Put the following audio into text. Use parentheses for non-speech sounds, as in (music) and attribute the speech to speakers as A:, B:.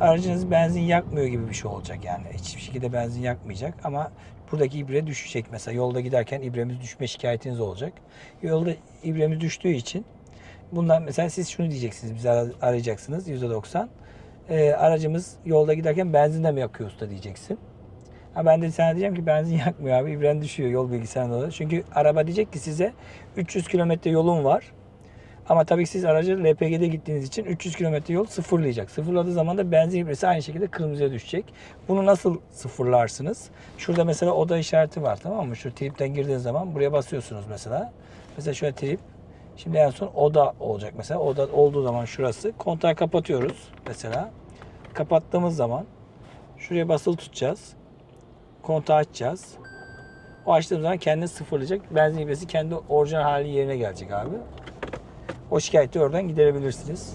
A: aracınız benzin yakmıyor gibi bir şey olacak yani. Hiçbir şekilde benzin yakmayacak ama buradaki ibre düşecek. Mesela yolda giderken ibremiz düşme şikayetiniz olacak. Yolda ibremiz düştüğü için bundan mesela siz şunu diyeceksiniz. Bizi ara- arayacaksınız %90. Ee, aracımız yolda giderken benzin de mi yakıyor usta diyeceksin. Ha ben de sana diyeceğim ki benzin (laughs) yakmıyor abi. İbren düşüyor yol bilgisayarında. Çünkü araba diyecek ki size 300 kilometre yolun var. Ama tabii siz aracı LPG'de gittiğiniz için 300 kilometre yol sıfırlayacak. Sıfırladığı zaman da benzin ibresi aynı şekilde kırmızıya düşecek. Bunu nasıl sıfırlarsınız? Şurada mesela oda işareti var tamam mı? Şu tripten girdiğiniz zaman buraya basıyorsunuz mesela. Mesela şöyle trip. Şimdi en son oda olacak mesela. Oda olduğu zaman şurası. Kontağı kapatıyoruz mesela. Kapattığımız zaman şuraya basılı tutacağız. Kontağı açacağız. O açtığımız zaman kendini sıfırlayacak. Benzin ibresi kendi orijinal hali yerine gelecek abi. O şikayeti oradan giderebilirsiniz.